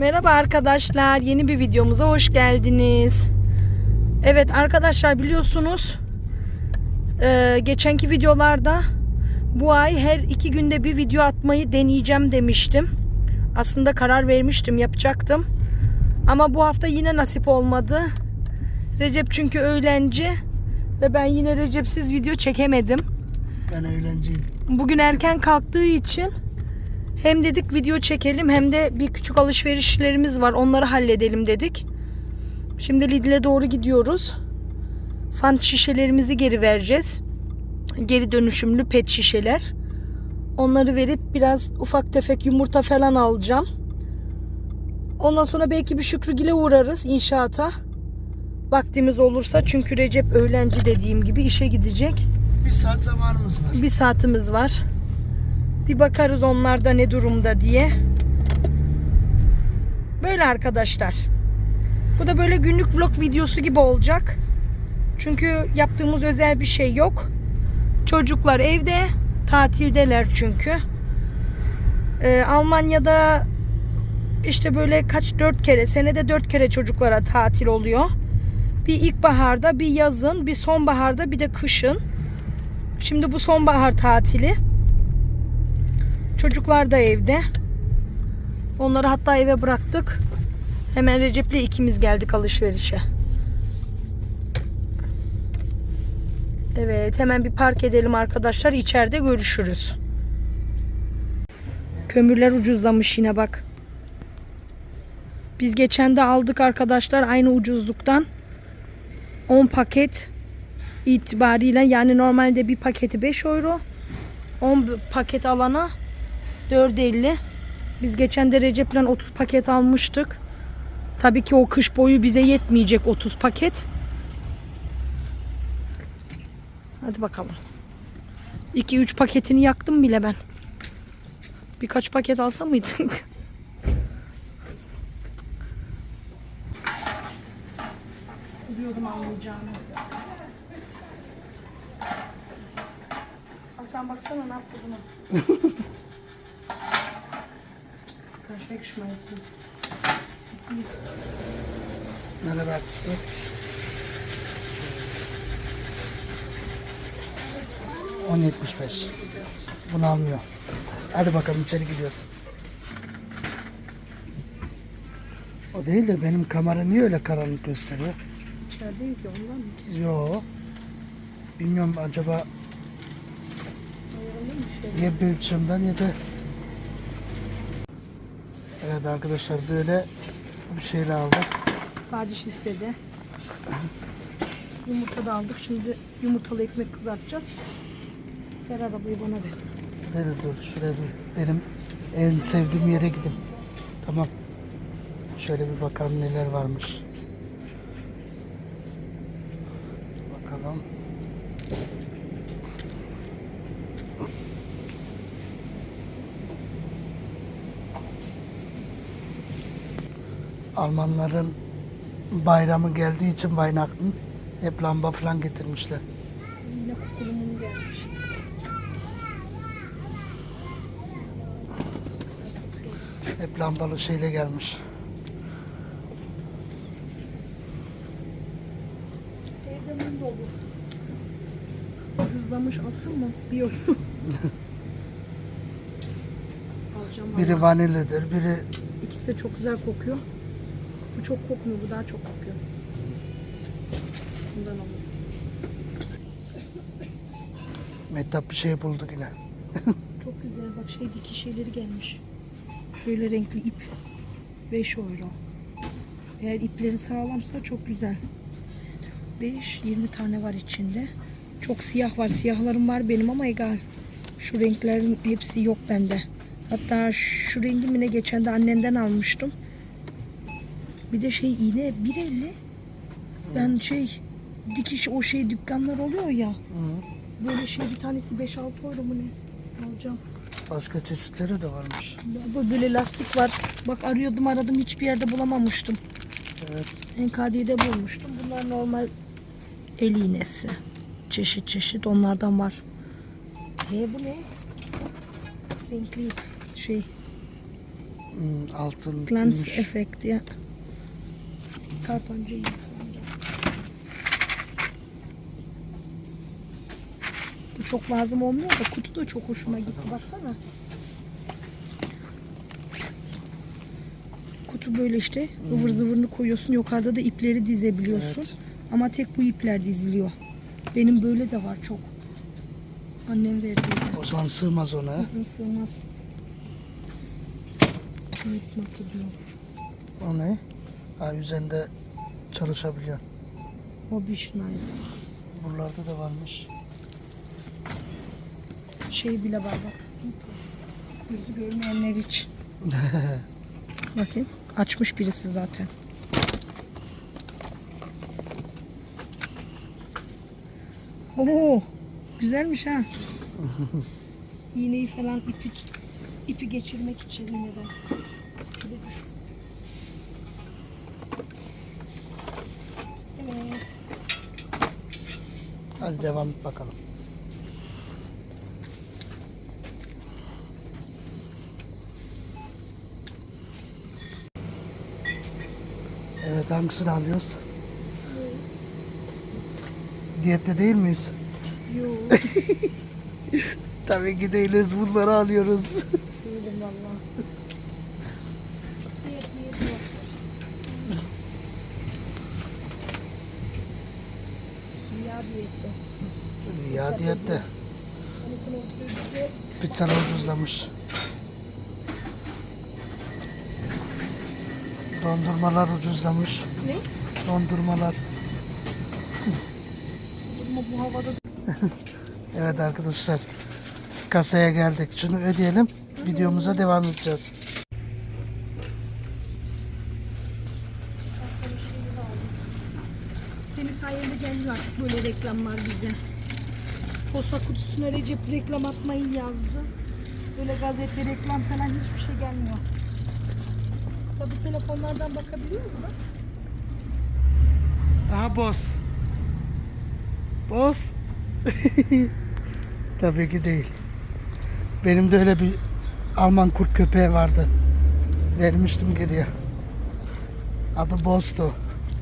Merhaba arkadaşlar. Yeni bir videomuza hoş geldiniz. Evet arkadaşlar biliyorsunuz e, geçenki videolarda bu ay her iki günde bir video atmayı deneyeceğim demiştim. Aslında karar vermiştim yapacaktım. Ama bu hafta yine nasip olmadı. Recep çünkü öğlenci ve ben yine Recep'siz video çekemedim. Ben eğlenceyim. Bugün erken kalktığı için hem dedik video çekelim hem de bir küçük alışverişlerimiz var. Onları halledelim dedik. Şimdi Lidl'e doğru gidiyoruz. Fan şişelerimizi geri vereceğiz. Geri dönüşümlü pet şişeler. Onları verip biraz ufak tefek yumurta falan alacağım. Ondan sonra belki bir Şükrügil'e uğrarız inşaata. Vaktimiz olursa çünkü Recep öğlenci dediğim gibi işe gidecek. Bir saat zamanımız var. Bir saatimiz var. Bir bakarız onlar da ne durumda diye. Böyle arkadaşlar. Bu da böyle günlük vlog videosu gibi olacak. Çünkü yaptığımız özel bir şey yok. Çocuklar evde. Tatildeler çünkü. Ee, Almanya'da işte böyle kaç dört kere senede dört kere çocuklara tatil oluyor. Bir ilkbaharda, bir yazın, bir sonbaharda, bir de kışın. Şimdi bu sonbahar tatili. Çocuklar da evde. Onları hatta eve bıraktık. Hemen Recep'le ikimiz geldik alışverişe. Evet hemen bir park edelim arkadaşlar. İçeride görüşürüz. Kömürler ucuzlamış yine bak. Biz geçen de aldık arkadaşlar aynı ucuzluktan. 10 paket itibariyle yani normalde bir paketi 5 euro. 10 paket alana 4.50. Biz geçen de Recep'le 30 paket almıştık. Tabii ki o kış boyu bize yetmeyecek 30 paket. Hadi bakalım. 2-3 paketini yaktım bile ben. Birkaç paket alsa mıydık? Biliyordum almayacağını. Hasan baksana ne yaptı buna. Ne kadar tuttu? On yetmiş beş. Bunu almıyor. Hadi bakalım içeri gidiyoruz. O değil de benim kamera niye öyle karanlık gösteriyor? İçerideyiz ya ondan mı? Yo. Bilmiyorum acaba şey? ya Belçim'den ya da Evet arkadaşlar böyle bir şeyle aldık. Sadiş istedi. Yumurta da aldık. Şimdi yumurtalı ekmek kızartacağız. Ver arabayı bana ver. Deli dur şuraya bir benim en sevdiğim yere gidin. Tamam. Şöyle bir bakalım neler varmış. Bakalım. Almanların bayramı geldiği için Weihnachten hep lamba falan getirmişler. Yine kukulumun gelmiş. Hep lambalı şeyle gelmiş. Evde dolu. Ucuzlamış asıl mı? Yok. Alacağım Biri vanilyadır, biri İkisi de çok güzel kokuyor. Bu çok kokmuyor, bu daha çok kokuyor. Bundan alalım. Mehtap bir şey bulduk yine. Çok güzel bak şey dikiş şeyleri gelmiş. Şöyle renkli ip. 5 euro. Eğer ipleri sağlamsa çok güzel. 5 20 tane var içinde. Çok siyah var. Siyahlarım var benim ama egal. Şu renklerin hepsi yok bende. Hatta şu rengimi ne geçen de annenden almıştım. Bir de şey iğne 1.50. Ben şey dikiş o şey dükkanlar oluyor ya. Böyle şey bir tanesi 5-6 euro mu ne? Alacağım. Başka çeşitleri de varmış. Böyle- Böyle lastik var. Bak arıyordum aradım hiçbir yerde bulamamıştım. Evet. NKD'de bulmuştum. Bunlar normal el iğnesi. Çeşit çeşit onlardan var. E bu ne? Renkli şey Hmm, altın Glans gümüş. efekt ya. Tabanca iyi. Bu çok lazım olmuyor da kutu da çok hoşuma gitti. Baksana. Kutu böyle işte ıvır zıvırını koyuyorsun. Yukarıda da ipleri dizebiliyorsun. Evet. Ama tek bu ipler diziliyor. Benim böyle de var çok. Annem verdi. O zaman sığmaz ona. ha? Sığmaz. Unutmak diyor. O ne? Ha, üzerinde çalışabiliyor. Bir Schneider. Buralarda da varmış. Şey bile var bak. Gözü görmeyenler için. Bakayım. Açmış birisi zaten. Oo, güzelmiş ha. İğneyi falan ipi ipi geçirmek için iğneden. Şöyle düş. Evet. Hadi devam et bakalım. Evet hangisini alıyoruz? Diyette değil miyiz? Yo, Tabii ki değiliz. Bunları alıyoruz. Öldürdü. Pizzalar ucuzlamış. Dondurmalar ucuzlamış. Ne? Dondurmalar. Ama bu havada Evet arkadaşlar. Kasaya geldik. Şunu ödeyelim. Videomuza devam edeceğiz. Senin sayende gelmiyor artık böyle reklamlar bize. Posta kutusuna Recep reklam atmayı yazdı. Böyle gazete reklam falan hiçbir şey gelmiyor. Tabii telefonlardan bakabiliyoruz da. Aha boss. Boss. Tabii ki değil. Benim de öyle bir Alman kurt köpeği vardı. Vermiştim geriye. Adı Boss'tu.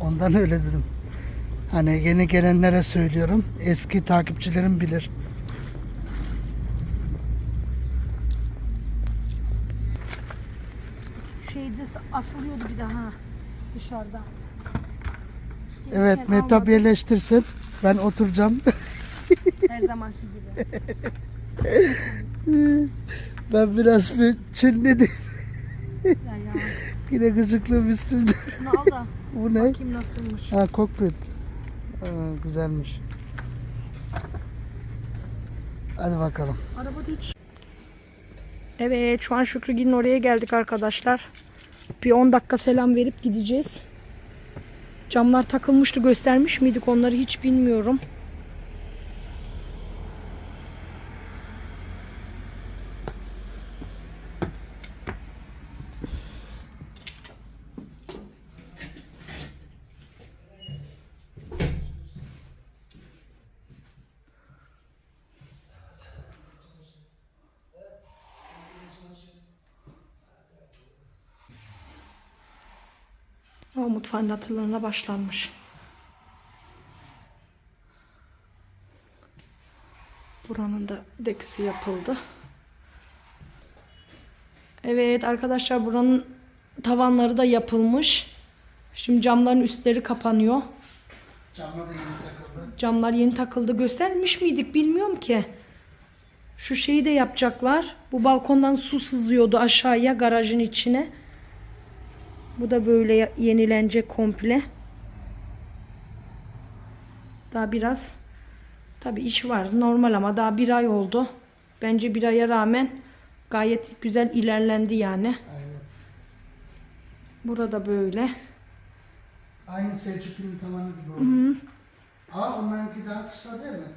Ondan öyle dedim. Hani yeni gelenlere söylüyorum. Eski takipçilerim bilir. Şeyde asılıyordu bir daha dışarıda. Evet Gelirken Mehtap almadım. yerleştirsin. Ben oturacağım. Her zamanki gibi. ben biraz bir çinledim. Yine gıcıklığım üstümde. Şunu al da Bu ne? bakayım nasılmış. Ha kokpit. Ha, güzelmiş. Hadi bakalım. Arabada hiç... Evet şu an Şükrügil'in oraya geldik arkadaşlar. Bir 10 dakika selam verip gideceğiz. Camlar takılmıştı göstermiş miydik onları hiç bilmiyorum. O mutfağın hatırlarına başlanmış. Buranın da dekisi yapıldı. Evet arkadaşlar buranın tavanları da yapılmış. Şimdi camların üstleri kapanıyor. Camla da yeni takıldı. Camlar yeni takıldı. Göstermiş miydik bilmiyorum ki. Şu şeyi de yapacaklar. Bu balkondan su sızıyordu aşağıya garajın içine. Bu da böyle yenilenecek komple. Daha biraz tabi iş var normal ama daha bir ay oldu. Bence bir aya rağmen gayet güzel ilerlendi yani. Aynen. Burada böyle. Aynı Selçuklu'nun tavanı gibi oldu. Aa onlarınki daha kısa değil mi?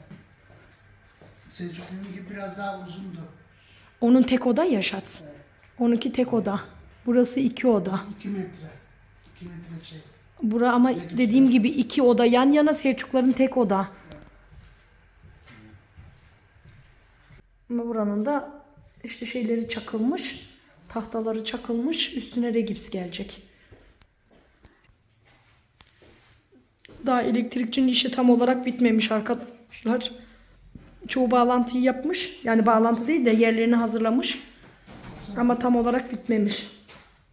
Selçuklu'nunki biraz daha uzundu. Onun tek oda yaşat. Onunki tek oda. Burası iki oda. 2 metre. 2 metre şey. Bura ama dediğim gibi iki oda yan yana Selçukların tek oda. Ama buranın da işte şeyleri çakılmış. Tahtaları çakılmış. Üstüne de gips gelecek. Daha elektrikçinin işi tam olarak bitmemiş arkadaşlar. Çoğu bağlantıyı yapmış. Yani bağlantı değil de yerlerini hazırlamış. Ama tam olarak bitmemiş.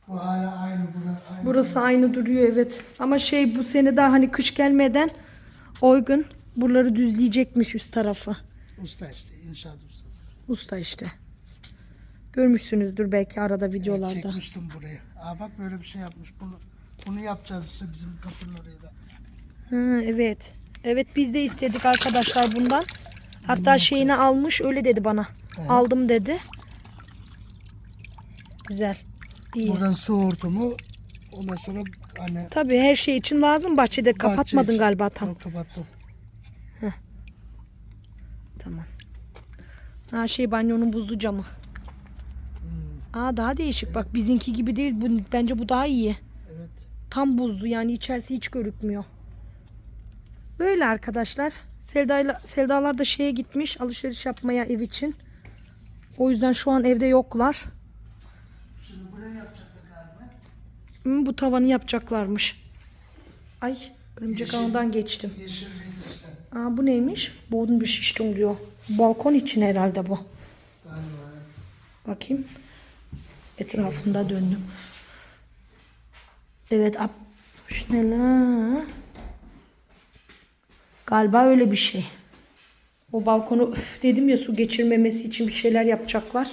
Bu hala aynı burası. Aynı. Burası aynı duruyor evet. Ama şey bu sene daha hani kış gelmeden Oygun buraları düzleyecekmiş üst tarafı. Usta işte inşaat ustası. Usta işte. Görmüşsünüzdür belki arada Evet, videolarda. çekmiştim burayı. Aa bak böyle bir şey yapmış. Bunu bunu yapacağız işte bizim kapının oraya da. Ha, evet. Evet biz de istedik arkadaşlar bundan. Hatta şeyini almış öyle dedi bana. Evet. Aldım dedi. Güzel. İyi. Buradan su hortumu ondan sonra hani Tabii her şey için lazım. Bahçede kapatmadın için- galiba tam. Yok, kapattım. Tamam. Ha şey banyonun buzlu camı. Hmm, Aa daha değişik. Bak bizinki gibi değil. Bu, bence bu daha iyi. evet. Tam buzlu yani içerisi hiç görükmüyor. Böyle arkadaşlar. Sevda'yla, Sevdalar da şeye gitmiş alışveriş yapmaya ev için. O yüzden şu an evde yoklar. Yapacaklar galiba. Hı, bu tavanı yapacaklarmış. Ay örümcek Yeşil. ağından geçtim. Yeşil. Aa, bu neymiş? Boğdun bir şiştim diyor. Balkon için herhalde bu. Galiba. Bakayım. Etrafında döndüm. Evet. Şu ne la? Galiba öyle bir şey. O balkonu dedim ya su geçirmemesi için bir şeyler yapacaklar.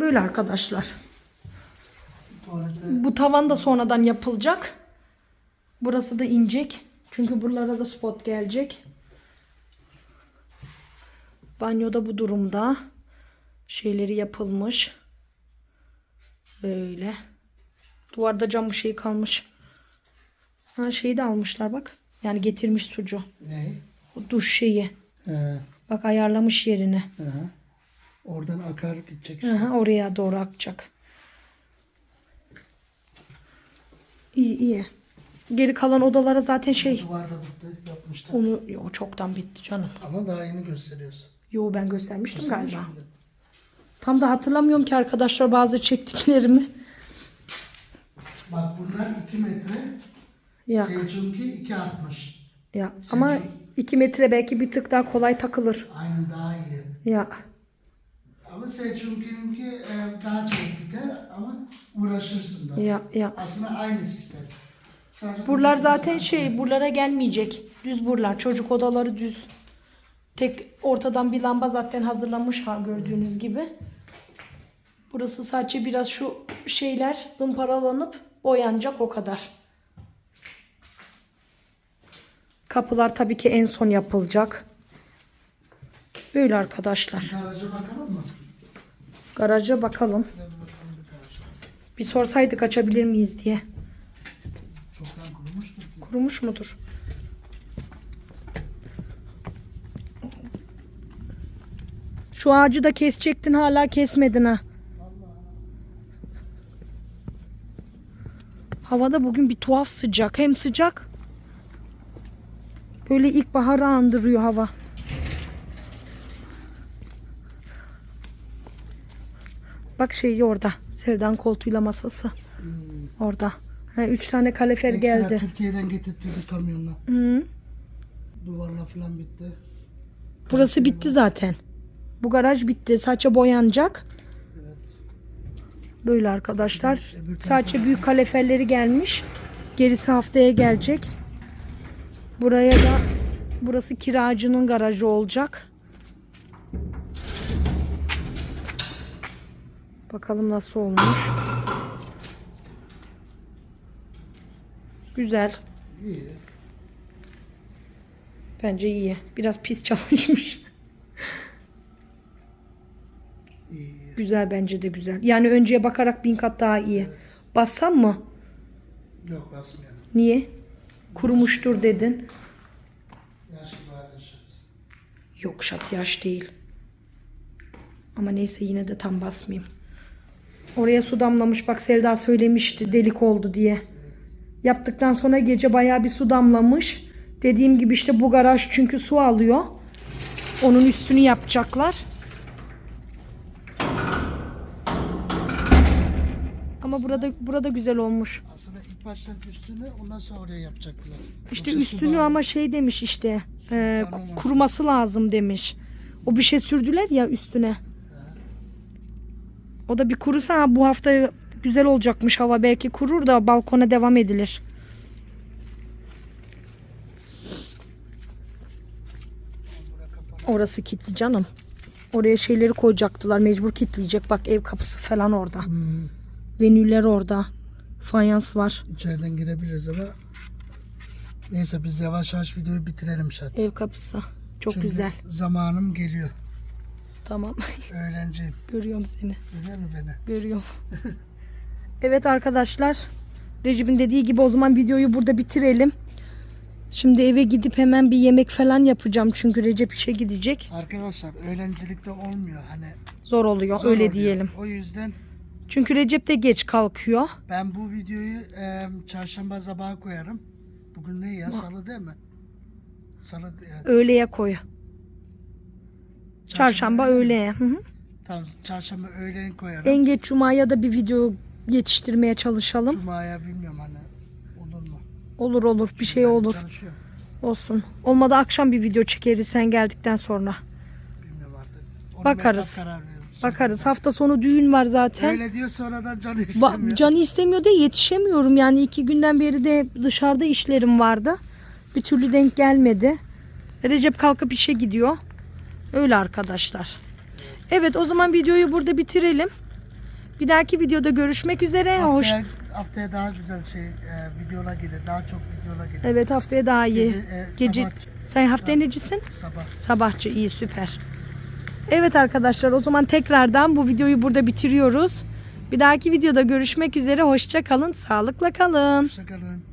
Böyle arkadaşlar. Bu tavan da sonradan yapılacak. Burası da inecek. Çünkü buralara da spot gelecek. Banyoda bu durumda. Şeyleri yapılmış. Böyle. Duvarda cam şey kalmış. Ha şeyi de almışlar bak. Yani getirmiş sucu. ne? O duş şeyi. He. Bak ayarlamış yerini. Hı hı. Oradan akar gidecek işte. Aha, oraya doğru akacak. İyi iyi. Geri kalan odalara zaten şey Duvarda bitti yapmışlar. onu yo çoktan bitti canım. Ama daha yeni gösteriyoruz. Yo ben göstermiştim Göstermiş galiba. miydim? Tam da hatırlamıyorum ki arkadaşlar bazı çektiklerimi. Bak bunlar 2 metre. Ya Selçuk'unki 2.60. ya ama 2 metre belki bir tık daha kolay takılır. Aynen daha iyi. Ya Ama Selçuk'unki e, daha çabuk biter ama uğraşırsın da. ya ya. Aslında aynı sistem. Sadece Buralar bu- zaten şey buralara gelmeyecek. Düz buralar. Çocuk odaları düz. Tek ortadan bir lamba zaten hazırlanmış ha gördüğünüz gibi. Burası sadece biraz şu şeyler zımparalanıp boyanacak o kadar. Kapılar tabii ki en son yapılacak. Böyle arkadaşlar. Garaja bakalım mı? Garaja bakalım. Bir sorsaydık açabilir miyiz diye. Çoktan. Kurumuş mudur? Şu ağacı da kesecektin hala kesmedin ha. Havada bugün bir tuhaf sıcak. Hem sıcak böyle ilkbaharı andırıyor hava. Bak şeyi orada. Sevdan koltuğuyla masası. Hmm. Orada. Ha, üç tane kalefer Ekstra geldi. Türkiye'den getirttirdi kamyonla. Hı. Duvarla falan bitti. Burası bitti zaten. Bu garaj bitti. Sadece boyanacak. Evet. Böyle arkadaşlar. Tarafa- Sadece büyük kaleferleri gelmiş. Gerisi haftaya gelecek. Buraya da burası kiracının garajı olacak. Bakalım nasıl olmuş. Güzel. İyi. Bence iyi. Biraz pis çalışmış. İyi. Güzel bence de güzel. Yani önceye bakarak bin kat daha iyi. Bassam mı? Yok basmayalım. Niye? Kurumuştur dedin. Yaşlı. Yok şat yaş değil. Ama neyse yine de tam basmayayım. Oraya su damlamış bak Sevda söylemişti delik oldu diye. Yaptıktan sonra gece bayağı bir su damlamış. Dediğim gibi işte bu garaj çünkü su alıyor. Onun üstünü yapacaklar. Ama burada burada güzel olmuş. Aslında ilk baştan üstünü ondan sonra oraya yapacaklar. İşte Yoksa üstünü sular- ama şey demiş işte. e, kuruması lazım demiş. O bir şey sürdüler ya üstüne. O da bir kurusa ha, bu hafta güzel olacakmış hava. Belki kurur da balkona devam edilir. Orası kilitli canım. Oraya şeyleri koyacaktılar. Mecbur kilitleyecek. Bak ev kapısı falan orada. Hmm, Venüller orada. Fayans var. içeriden girebiliriz ama neyse biz yavaş yavaş videoyu bitirelim şart. Ev kapısı. Çok Çünkü güzel. zamanım geliyor. Tamam. Öğrenciyim. Görüyorum seni. Görüyor musun beni? Görüyorum. evet arkadaşlar. Recep'in dediği gibi o zaman videoyu burada bitirelim. Şimdi eve gidip hemen bir yemek falan yapacağım. Çünkü Recep işe gidecek. Arkadaşlar öğrencilikte olmuyor hani. Zor oluyor zor öyle oluyor. diyelim. O yüzden Çünkü Recep de geç kalkıyor. ben bu videoyu e, çarşamba sabahı koyarım. Bugün ne ya? Salı değil mi? Salı e, Öğleye koy. Çarşamba öğleye. Hı hı. Tamam çarşamba öğlen koyarım. En geç cumaya da bir video yetiştirmeye çalışalım. Cuma'ya bilmiyorum hani olur mu? Olur olur bir şey olur. Olsun. Olmadı akşam bir video çekeriz sen geldikten sonra. Bilmiyorum artık. Onu Bakarız. Karar. Bakarız. Hafta sonu düğün var zaten. Öyle diyor sonradan canı Ba- istemiyor. canı istemiyor da yetişemiyorum. Yani iki günden beri de dışarıda işlerim vardı. Bir türlü denk gelmedi. Recep kalkıp işe gidiyor. Öyle arkadaşlar. Evet o zaman videoyu burada bitirelim. Bir dahaki videoda görüşmek üzere. Hoş. haftaya, haftaya daha güzel şey e, videolar gelir. Daha çok videolar gelir. Evet haftaya daha iyi. Gece, e, Gece. Sen haftaya necisin? Sabah. Sabahçı iyi süper. Evet arkadaşlar o zaman tekrardan bu videoyu burada bitiriyoruz. Bir dahaki videoda görüşmek üzere. Hoşça kalın. Sağlıkla kalın. Hoşçakalın.